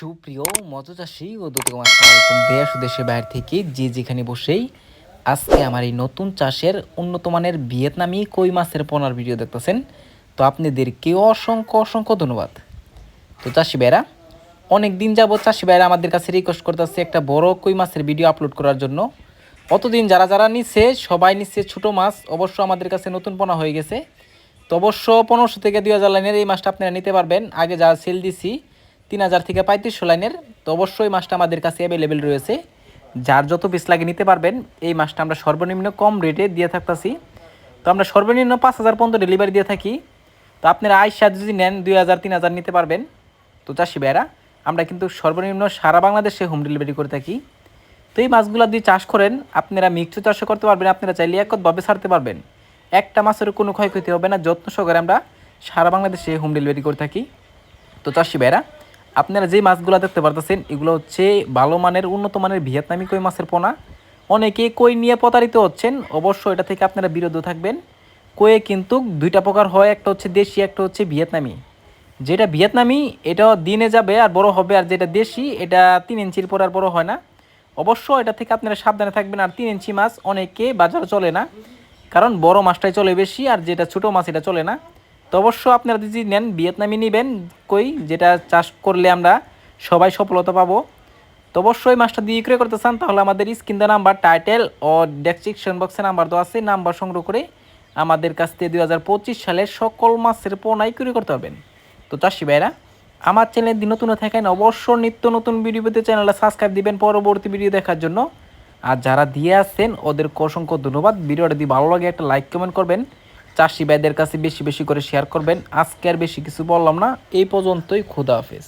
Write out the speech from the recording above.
সুপ্রিয় মতচাষী ও দোতকম আসসালামাইকুম দেশ ও দেশের বাইরে থেকে যে যেখানে বসেই আজকে আমার এই নতুন চাষের উন্নত মানের ভিয়েতনামি কই মাছের পোনার ভিডিও দেখতেছেন, তো আপনাদেরকে অসংখ্য অসংখ্য ধন্যবাদ। তো চাষি ভাইরা অনেক দিন যাবত চাষি ভাইরা আমাদের কাছে রিকোয়েস্ট করতেছে একটা বড় কই মাছের ভিডিও আপলোড করার জন্য। অতদিন যারা যারা নিচ্ছে সবাই নিচ্ছে ছোটো মাছ, অবশ্য আমাদের কাছে নতুন পোনা হয়ে গেছে। তো অবশ্য পনেরোশো থেকে দুই হাজার লাইনের এই মাছটা আপনারা নিতে পারবেন। আগে যা সেল দিছি তিন হাজার থেকে পঁয়ত্রিশশো লাইনের, তো অবশ্যই মাছটা আমাদের কাছে অ্যাভেলেবেল রয়েছে। যার যত পিস লাগে নিতে পারবেন, এই মাছটা আমরা সর্বনিম্ন কম রেটে দিয়ে থাকতেছি। তো আমরা সর্বনিম্ন পাঁচ হাজার পর্যন্ত ডেলিভারি দিয়ে থাকি। তো আপনারা আইসা যদি নেন দুই হাজার, তিন হাজার নিতে পারবেন। তো চাষি ভাইরা আমরা কিন্তু সর্বনিম্ন সারা বাংলাদেশে হোম ডেলিভারি করে থাকি। তো এই মাছগুলো দিয়ে চাষ করেন, আপনারা মিক্সও চাষও করতে পারবেন, আপনারা চাইলে একতভাবে ছাড়তে পারবেন। একটা মাছের কোনো ক্ষয়ক্ষতি হবে না, যত্ন সহকারে আমরা সারা বাংলাদেশে হোম ডেলিভারি করে থাকি। তো চাষি ভাইরা আপনারা যে মাছগুলো দেখতে পারতেছেন, এগুলো হচ্ছে ভালো মানের, উন্নত মানের ভিয়েতনামি কই মাছের পোনা। অনেকে কই নিয়ে প্রতারিত হচ্ছেন, অবশ্য এটা থেকে আপনারা বিরত থাকবেন। কয়ে কিন্তু দুইটা প্রকার হয়, একটা হচ্ছে দেশি, একটা হচ্ছে ভিয়েতনামি। যেটা ভিয়েতনামি এটা দিনে যাবে আর বড় হবে, আর যেটা দেশি, এটা তিন ইঞ্চির পর আর বড় হয় না। অবশ্য এটা থেকে আপনারা সাবধানে থাকবেন, আর তিন ইঞ্চি মাছ অনেকে বাজারে চলে না। কারণ বড় মাছটাই চলে বেশি, আর যেটা ছোটো মাছ, এটা চলে না। তো অবশ্য আপনারা যদি নেন, ভিয়েতনামি নেবেন কই, যেটা চাষ করলে আমরা সবাই সফলতা পাবো। তো অবশ্যই মাছটা দিয়ে বিক্রয় করতে চান, তাহলে আমাদের স্ক্রিন দেওয়া নাম্বার, টাইটেল ও ডেসক্রিপশন বক্সে নাম্বার দেওয়া আছে, নাম্বার সংগ্রহ করে আমাদের কাছ থেকে দুই হাজার পঁচিশ সালে সকল মাছের পোনাই বিক্রি করতে পারবেন। তো চাষি ভাইরা, আমার চ্যানেল দিন নতুন থাকেন অবশ্য নিত্য নতুন ভিডিও পেতে চ্যানেলটা সাবস্ক্রাইব দিবেন পরবর্তী ভিডিও দেখার জন্য। আর যারা দিয়ে আসছেন ওদের অসংখ্য ধন্যবাদ। ভিডিওটা যদি ভালো লাগে, একটা লাইক কমেন্ট করবেন। চাষি ভাইদের কাছে বেশি বেশি করে শেয়ার করবেন। আজকে আর বেশি কিছু বললাম না। এই পর্যন্তই, খুদা হাফেজ।